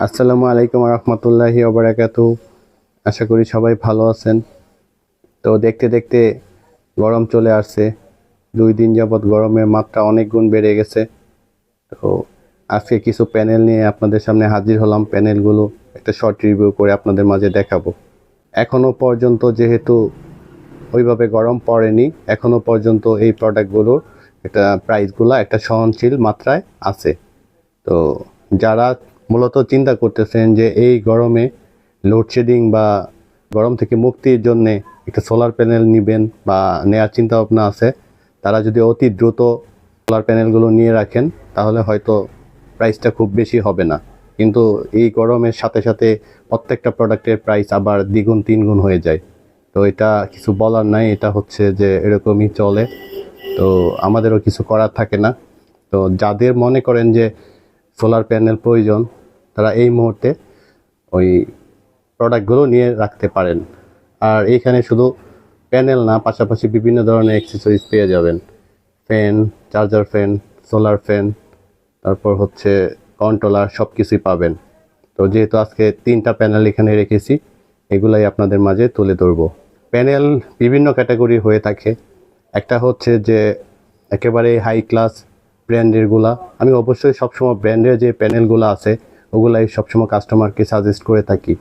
আসসালামু আলাইকুম রহমতুল্লাহি ওবরাকাত আশা করি সবাই ভালো আছেন। তো দেখতে দেখতে গরম চলে আসছে। দুই দিন যাবৎ গরমের মাত্রা অনেক গুণ বেড়ে গেছে। তো আজকে কিছু প্যানেল নিয়ে আপনাদের সামনে হাজির হলাম। প্যানেলগুলো একটা শর্ট রিভিউ করে আপনাদের মাঝে দেখাবো। এখনও পর্যন্ত যেহেতু ওইভাবে গরম পড়েনি এখনও পর্যন্ত এই প্রোডাক্টগুলোর একটা প্রাইসগুলো একটা সহনশীল মাত্রায় আছে। তো যারা মূলত চিন্তা করতেছেন যে এই গরমে লোডশেডিং বা গরম থেকে মুক্তির জন্যে একটা সোলার প্যানেল নেবেন বা নেওয়ার চিন্তা ভাবনা আছে। তারা যদি অতি দ্রুত সোলার প্যানেলগুলো নিয়ে রাখেন, তাহলে হয়তো প্রাইসটা খুব বেশি হবে না। কিন্তু এই গরমের সাথে সাথে প্রত্যেকটা প্রোডাক্টের প্রাইস আবার দ্বিগুণ, তিনগুণ হয়ে যায়। তো এটা কিছু বলার নাই, এটা হচ্ছে যে এরকমই চলে। তো আমাদেরও কিছু করার থাকে না। তো যাদের মনে করেন যে সোলার প্যানেল প্রয়োজন তারা এই মুহূর্তে ওই প্রোডাক্টগুলো নিয়ে রাখতে পারেন। আর এইখানে শুধু প্যানেল না, পাশাপাশি বিভিন্ন ধরনের অ্যাক্সেসরিজ পেয়ে যাবেন। Fan charger fan solar fan তারপর হচ্ছে কন্ট্রোলার সব কিছুই পাবেন। তো যেহেতু আজকে তিনটা প্যানেল এখানে রেখেছি, এগুলাই আপনাদের মাঝে তুলে ধরবো। প্যানেল বিভিন্ন ক্যাটাগরি হয়ে থাকে। একটা হচ্ছে যে একেবারে হাই ক্লাস ব্র্যান্ডেরগুলা আমি অবশ্যই সবসময় ব্র্যান্ডের যে প্যানেলগুলো আছে ওগুলাই সবসময় কাস্টমারকে সাজেস্ট করে থাকি।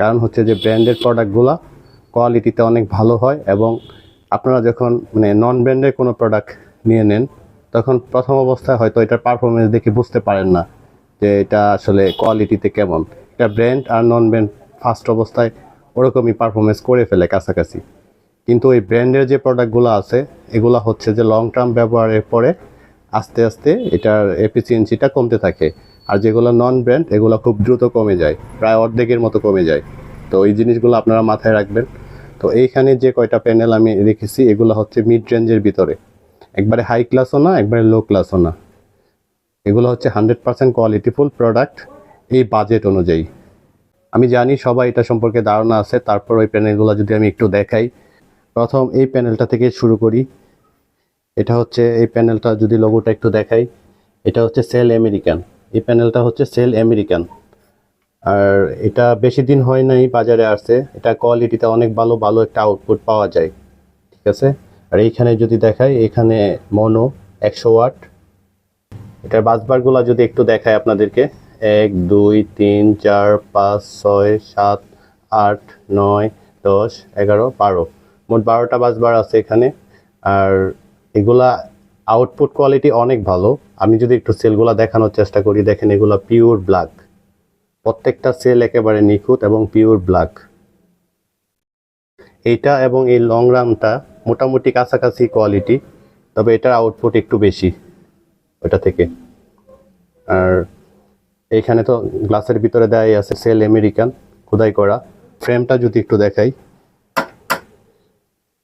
কারণ হচ্ছে যে ব্র্যান্ডের প্রোডাক্টগুলো কোয়ালিটিতে অনেক ভালো হয় এবং আপনারা যখন মানে নন ব্র্যান্ডের কোনো প্রোডাক্ট নিয়ে নেন, তখন প্রথম অবস্থায় হয়তো এটার পারফরমেন্স দেখে বুঝতে পারেন না যে এটা আসলে কোয়ালিটিতে কেমন। এটা ব্র্যান্ড আর নন ব্র্যান্ড ফার্স্ট অবস্থায় ওরকমই পারফরমেন্স করে ফেলে কাছাকাছি। কিন্তু ওই ব্র্যান্ডের যে প্রোডাক্টগুলো আছে, এগুলো হচ্ছে যে লং টার্ম ব্যবহারের পরে আস্তে আস্তে এটার এফিসিয়েন্সিটা কমতে থাকে। আর যেগুলো নন ব্র্যান্ড এগুলো খুব দ্রুত কমে যায়, প্রায় অর্ধেকের মতো কমে যায়। তো এই জিনিসগুলো আপনারা মাথায় রাখবেন। তো এইখানে যে কয়টা প্যানেল আমি রেখেছি, এগুলো হচ্ছে মিড রেঞ্জের ভিতরে। একবারে হাই ক্লাসও না, একবারে লো ক্লাসও না। এগুলো হচ্ছে হান্ড্রেড পার্সেন্ট কোয়ালিটিফুল প্রোডাক্ট এই বাজেট অনুযায়ী। আমি জানি সবাই এটা সম্পর্কে ধারণা আছে, তারপর ওই প্যানেলগুলো যদি আমি একটু দেখাই। প্রথম এই প্যানেলটা থেকে শুরু করি। এটা হচ্ছে, এই প্যানেলটা যদি লোগোটা একটু দেখাই, এটা হচ্ছে সেল আমেরিকান এই প্যানেলটা হচ্ছে সেল আমেরিকান। আর এটা বেশি দিন হয় নাই বাজারে আসছে। এটা কোয়ালিটিতে অনেক ভালো ভালো একটা আউটপুট পাওয়া যায়। ঠিক আছে? আর এইখানে যদি দেখাই এখানে মনো একশো ওয়াট। এটার বাসবারগুলো যদি একটু দেখায় আপনাদেরকে। এক, দুই, তিন, চার, পাঁচ, ছয়, সাত, আট, নয়, দশ, এগারো, বারো। মোট বারোটা বাসবার আছে এখানে। আর এগুলা আউটপুট কোয়ালিটি অনেক ভালো। আমি যদি একটু সেলগুলো দেখানোর চেষ্টা করি, দেখেন এগুলো পিওর ব্ল্যাক প্রত্যেকটা সেল একেবারে নিখুঁত এবং পিওর ব্ল্যাক এইটা এবং এই লং রানটা মোটামুটি কাছাকাছি কোয়ালিটি তবে এটার আউটপুট একটু বেশি ওটা থেকে। আর এইখানে তো গ্লাসের ভিতরে দেয়াই আছে সেল আমেরিকান খোদাই করা। ফ্রেমটা যদি একটু দেখাই।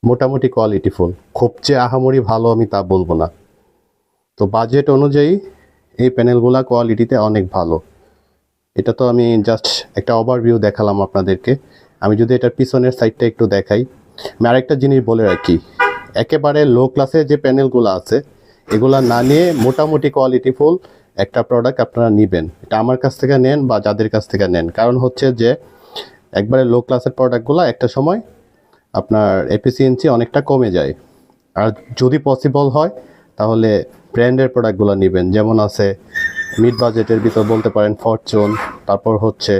মোটামুটি কোয়ালিটিফুল খুব যে আহামরি ভালো আমি তা বলব না। তো বাজেট অনুযায়ী এই প্যানেলগুলা কোয়ালিটিতে অনেক ভালো। এটা তো আমি জাস্ট একটা ওভারভিউ দেখালাম আপনাদেরকে। আমি যদি এটার পিছনের সাইডটা একটু দেখাই। আমি আরেকটা জিনিস বলে রাখি। একেবারে লো ক্লাসের যে প্যানেলগুলো আছে, এগুলা না নিয়ে মোটামুটি কোয়ালিটি ফুল একটা প্রোডাক্ট আপনারা নেবেন। এটা আমার কাছ থেকে নেন বা যাদের কাছ থেকে নেন। কারণ হচ্ছে যে, একবারে লো ক্লাসের প্রোডাক্টগুলো একটা সময় আপনার এফিসিয়েন্সি অনেকটা কমে যায়। আর যদি পসিবল হয়, তাহলে ব্র্যান্ডের প্রোডাক্টগুলো নেবেন। যেমন আছে মিড বাজেটের ভিতর বলতে পারেন ফরচুন তারপর হচ্ছে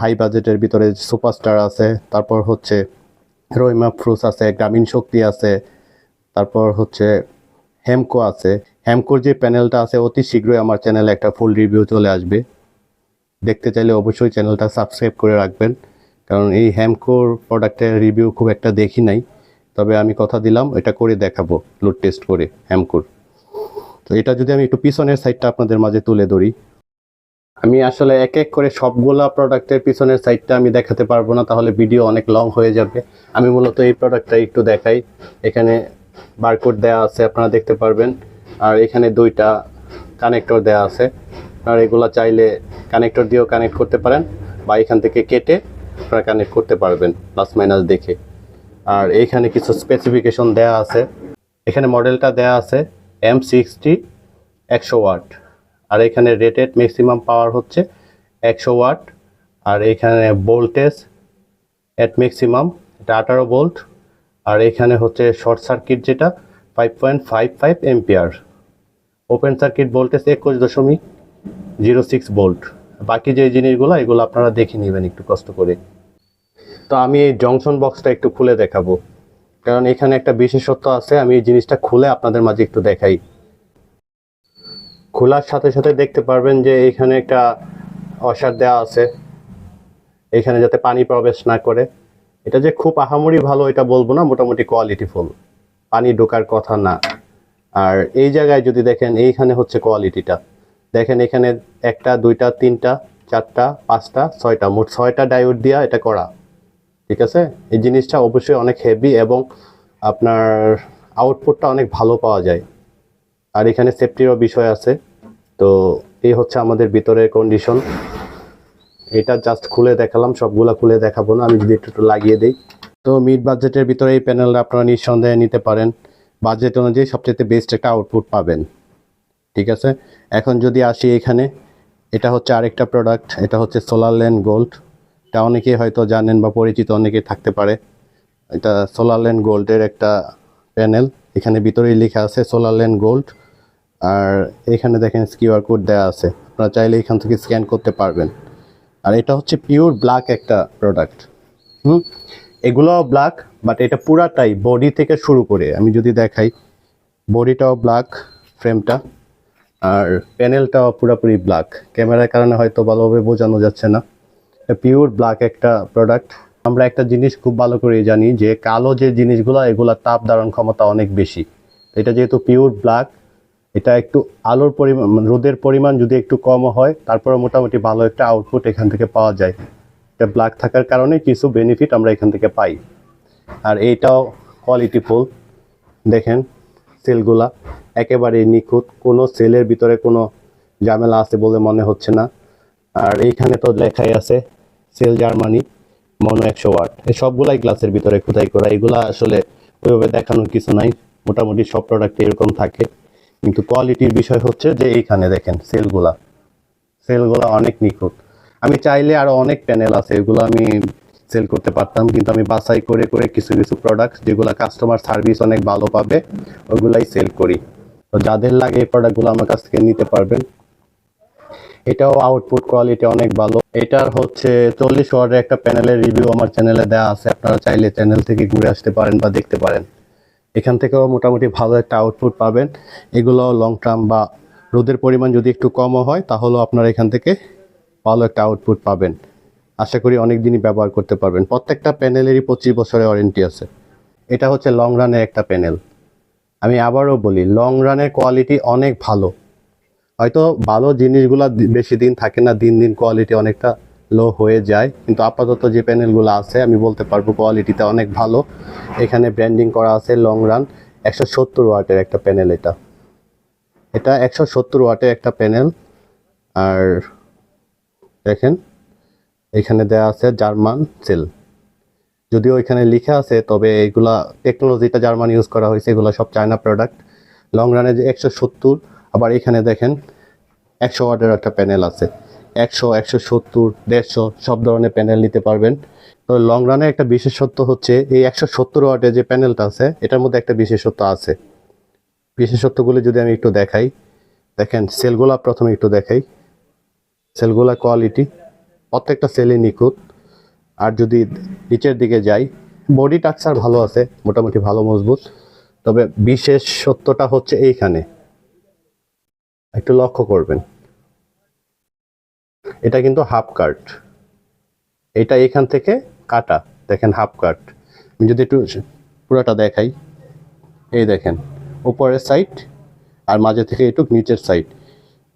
হাই বাজেটের ভিতরে সুপারস্টার আছে, তারপর হচ্ছে রইমা ফ্রুস আছে গ্রামীণ শক্তি আছে, তারপর হচ্ছে হেমকো আছে। হেমকোর যে প্যানেলটা আছে, অতি শীঘ্রই আমার চ্যানেলে একটা ফুল রিভিউ চলে আসবে। দেখতে চাইলে অবশ্যই চ্যানেলটা সাবস্ক্রাইব করে রাখবেন। কারণ এই হ্যামকোর প্রোডাক্টের রিভিউ খুব একটা দেখি নাই। তবে আমি কথা দিলাম, এটা করে দেখাবো লোড টেস্ট করে হ্যামকোর তো এটা যদি আমি একটু পিছনের সাইডটা আপনাদের মাঝে তুলে ধরি। আমি আসলে এক এক করে সবগুলা প্রোডাক্টের পিছনের সাইডটা আমি দেখাতে পারব না, তাহলে ভিডিও অনেক লং হয়ে যাবে। আমি মূলত এই প্রোডাক্টটা একটু দেখাই। এখানে বারকোড দেওয়া আছে, আপনারা দেখতে পারবেন। আর এখানে দুইটা কানেক্টর দেওয়া আছে। আর এগুলা চাইলে কানেক্টর দিয়েও কানেক্ট করতে পারেন, বা এখান থেকে কেটে আপনারা কানেক্ট করতে পারবেন প্লাস মাইনাস দেখে। আর এইখানে কিছু স্পেসিফিকেশন দেয়া আছে। এখানে মডেলটা দেয়া আছে এম সিক্সটি একশো ওয়াট আর এখানে রেটেড ম্যাক্সিমাম পাওয়ার হচ্ছে একশো ওয়াট আর এখানে ভোল্টেজ অ্যাট ম্যাক্সিমাম এটা আঠারো ভোল্ট আর এখানে হচ্ছে শর্ট সার্কিট যেটা five point five five ampere open circuit voltage একুশ দশমিক জিরো সিক্স ভোল্ট বাকি যে জিনিসগুলো, এগুলো আপনারা দেখে নেবেন একটু কষ্ট করে। তো আমি এই জংশন বক্সটা একটু খুলে দেখাবো। কারণ এখানে একটা বিশেষত্ব আছে, আমি এই জিনিসটা খুলে আপনাদের মাঝে একটু দেখাই। খোলার সাথে সাথে দেখতে পারবেন যে এখানে একটা অসার দেওয়া আছে। এখানে যাতে পানি প্রবেশ না করে। এটা যে খুব আহামরি ভালো, এটা বলব না, মোটামুটি কোয়ালিটি ফুল পানি ঢোকার কথা না। আর এই জায়গায় যদি দেখেন, এইখানে হচ্ছে কোয়ালিটিটা দেখেন এখানে একটা, দুইটা, তিনটা, চারটা, পাঁচটা, ছয়টা, মোট ছয়টা ডায়োড দিয়া এটা করা। ঠিক আছে? এই জিনিসটা অবশ্যই অনেক হেভি এবং আপনার আউটপুটটা অনেক ভালো পাওয়া যায়। আর এখানে সেফটিরও বিষয় আছে। তো এই হচ্ছে আমাদের ভিতরের কন্ডিশন এটা জাস্ট খুলে দেখালাম, সবগুলা খুলে দেখাবো না। আমি যদি একটু একটু লাগিয়ে দিই। তো মিড বাজেটের ভিতরে এই প্যানেলটা আপনারা নিঃসন্দেহে নিতে পারেন। বাজেট অনুযায়ী সবচেয়ে বেস্ট একটা আউটপুট পাবেন। ঠিক আছে? এখন যদি আসি এখানে, এটা হচ্ছে আরেকটা প্রোডাক্ট এটা হচ্ছে সোলার ল্যান্ড গোল্ড এটা অনেকেই হয়তো জানেন বা পরিচিত অনেকেই থাকতে পারে। এটা সোলার ল্যান্ড গোল্ডের একটা প্যানেল এখানে ভিতরেই লেখা আছে সোলার ল্যান্ড গোল্ড আর এখানে দেখেন কিউআর কোড দেওয়া আছে, আপনারা চাইলে এখান থেকে স্ক্যান করতে পারবেন। আর এটা হচ্ছে পিওর ব্ল্যাক একটা প্রোডাক্ট হুম? এগুলোও ব্ল্যাক বাট এটা পুরাটাই বডি থেকে শুরু করে। আমি যদি দেখাই বডিটাও ব্ল্যাক ফ্রেমটা আর প্যানেলটাও পুরোপুরি ব্ল্যাক ক্যামেরার কারণে হয়তো ভালোভাবে বোঝানো যাচ্ছে না। পিওর ব্ল্যাক একটা প্রোডাক্ট আমরা একটা জিনিস খুব ভালো করে জানি যে, কালো যে জিনিসগুলো, এগুলা তাপ ধারণ ক্ষমতা অনেক বেশি। এটা যেহেতু পিওর ব্ল্যাক এটা একটু আলোর পরিমাণ, রোদের পরিমাণ যদি একটু কম হয় তারপরে মোটামুটি ভালো একটা আউটপুট এখান থেকে পাওয়া যায়। এটা ব্ল্যাক থাকার কারণে কিছু বেনিফিট আমরা এখান থেকে পাই। আর এইটাও কোয়ালিটি ফুল দেখেন। সেলগুলা একেবারে নিখুঁত। কোনো সেলের ভিতরে কোনো ঝামেলা আছে বলে মনে হচ্ছে না। আর এইখানে তো লেখাই আছে, সেল জার্মানি, মনো একশো ওয়াট। এই সবগুলাই গ্লাসের ভিতরে খোদাই করা। এগুলা আসলে ওইভাবে দেখানোর কিছু নাই। মোটামুটি সব প্রোডাক্ট এরকম থাকে। কিন্তু কোয়ালিটির বিষয় হচ্ছে যে এইখানে দেখেন সেলগুলা। সেলগুলা অনেক নিখুঁত। আমি চাইলে আরও অনেক প্যানেল আছে। এগুলো আমি সেল করতে পারতাম, কিন্তু আমি বাছাই করে করে কিছু কিছু প্রোডাক্ট যেগুলো কাস্টমার সার্ভিস অনেক ভালো পাবে, ওগুলাই সেল করি। তো যাদের লাগে এই প্রোডাক্টগুলো আমার কাছ থেকে নিতে পারবেন। এটাও আউটপুট কোয়ালিটি অনেক ভালো। এটার হচ্ছে চল্লিশ ওয়ার্ডের একটা প্যানেলের রিভিউ আমার চ্যানেলে দেওয়া আছে। আপনারা চাইলে চ্যানেল থেকে ঘুরে আসতে পারেন বা দেখতে পারেন। এখান থেকেও মোটামুটি ভালো একটা আউটপুট পাবেন। এগুলো লং টার্ম বা রোদের পরিমাণ যদি একটু কমও হয়, তাহলেও আপনারা এখান থেকে ভালো একটা আউটপুট পাবেন। আশা করি অনেক দিনই ব্যবহার করতে পারবেন। প্রত্যেকটা প্যানেলেরই পঁচিশ বছরের ওয়ারেন্টি আছে। এটা হচ্ছে লং রানের একটা প্যানেল। আমি আবারও বলি লং রানের কোয়ালিটি অনেক ভালো। হয়তো ভালো জিনিসগুলো বেশি দিন থাকে না, দিন দিন কোয়ালিটি অনেকটা লো হয়ে যায়। কিন্তু আপাতত যে প্যানেলগুলো আছে, আমি বলতে পারব কোয়ালিটিতে অনেক ভালো। এখানে ব্র্যান্ডিং করা আছে লং রান একশো সত্তর ওয়াটের একটা প্যানেল এটা। এটা একশো সত্তর ওয়াটের একটা প্যানেল। আর দেখেন এখানে দেওয়া আছে জার্মান সেল। যদিও এখানে লেখা আছে, তবে এগুলা টেকনোলজিটা জার্মান ইউজ করা হয়েছে, এগুলো সব চায়না প্রোডাক্ট লং রানে যে একশো সত্তর, আবার এখানে দেখেন একশো ওয়াটের একটা প্যানেল আছে। একশো একশো সত্তর, দেড়শো, সব ধরনের প্যানেল নিতে পারবেন। তো লং রানে একটা বিশেষত্ব হচ্ছে, এই একশো সত্তর ওয়াটের যে প্যানেলটা আছে, এটার মধ্যে একটা বিশেষত্ব আছে। বিশেষত্বগুলি যদি আমি একটু দেখাই, দেখেন সেলগুলা প্রথমে একটু দেখাই। সেলগুলা কোয়ালিটি প্রত্যেকটা সেলই নিখুঁত। আর যদি নিচের দিকে যাই বডি টাক্সার ভালো আছে, মোটামুটি ভালো, মজবুত। তবে বিশেষ সত্যটা হচ্ছে এইখানে। একটু লক্ষ্য করবেন। এটা কিন্তু হাফ কাট এটা এখান থেকে কাটা। দেখেন হাফ কাট আমি যদি একটু পুরোটা দেখাই। এই দেখেন, উপরের সাইড আর মাঝে থেকে একটু নিচের সাইড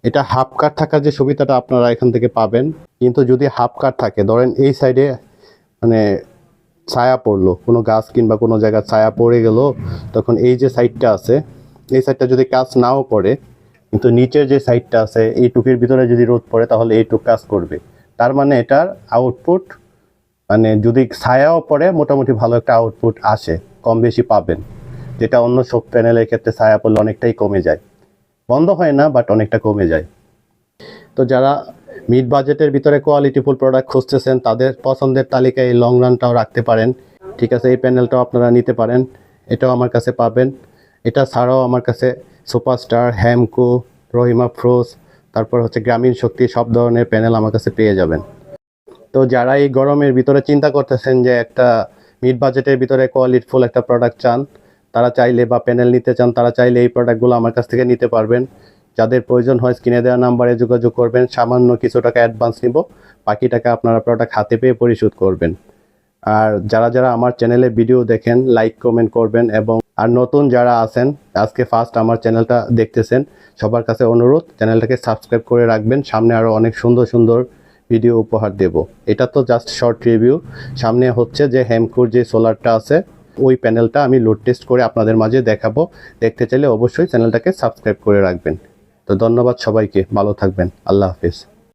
এটা হাফ কাট থাকার যে সুবিধাটা আপনারা এখান থেকে পাবেন, কিন্তু যদি হাফ কাট থাকে, ধরেন এই সাইডে মানে ছায়া পড়ল, কোনো গাছ কিংবা কোনো জায়গায় ছায়া পড়ে গেল, তখন এই যে সাইডটা আছে, এই সাইডটা যদি কাজ নাও পড়ে কিন্তু নিচের যে সাইডটা আছে, এই টুকির ভিতরে যদি রোদ পড়ে, তাহলে এইটুক কাজ করবে। তার মানে এটার আউটপুট মানে যদি ছায়াও পড়ে, মোটামুটি ভালো একটা আউটপুট আসে, কম বেশি পাবেন। যেটা অন্য সব প্যানেলের ক্ষেত্রে ছায়া পড়লে অনেকটাই কমে যায়। বন্ধ হয় না বাট অনেকটা কমে যায়। তো যারা মিড বাজেটের ভিতরে কোয়ালিটিফুল প্রোডাক্ট খুঁজতেছেন, তাদের পছন্দের তালিকায় এই লং রানটাও রাখতে পারেন। ঠিক আছে, এই প্যানেলটাও আপনারা নিতে পারেন। এটাও আমার কাছে পাবেন। এটা ছাড়াও আমার কাছে সুপারস্টার হ্যামকো রহিমা ফ্রোজ তারপর হচ্ছে গ্রামীণ শক্তি সব ধরনের প্যানেল আমার কাছে পেয়ে যাবেন। তো যারা এই গরমের ভিতরে চিন্তা করতেছেন যে একটা মিড বাজেটের ভিতরে কোয়ালিটিফুল একটা প্রোডাক্ট চান তারা চাইলে বা প্যানেল নিতে চান, তারা চাইলে এই প্রোডাক্টগুলো আমার কাছ থেকে নিতে পারবেন। যাদের প্রয়োজন হয় স্ক্রিনে দেওয়া নাম্বারে যোগাযোগ করবেন, সামান্য কিছু টাকা অ্যাডভান্স নিব, বাকি টাকা আপনারা প্রোডাক্ট হাতে পেয়ে পরিশোধ করবেন। আর যারা যারা আমার চ্যানেলে ভিডিও দেখেন লাইক কমেন্ট করবেন এবং আর নতুন যারা আছেন, আজকে ফার্স্ট আমার চ্যানেলটা দেখতেছেন, সবার কাছে অনুরোধ চ্যানেলটাকে সাবস্ক্রাইব করে রাখবেন, সামনে আরও অনেক সুন্দর সুন্দর ভিডিও উপহার দেব। এটা তো জাস্ট শর্ট রিভিউ সামনে হচ্ছে যে হেমকুর যে সোলারটা আছে ওই প্যানেলটা আমি লোড টেস্ট করে আপনাদের মাঝে দেখাবো। দেখতে চাইলে অবশ্যই চ্যানেলটাকে সাবস্ক্রাইব করে রাখবেন। তো ধন্যবাদ সবাইকে, ভালো থাকবেন। আল্লাহ হাফিজ।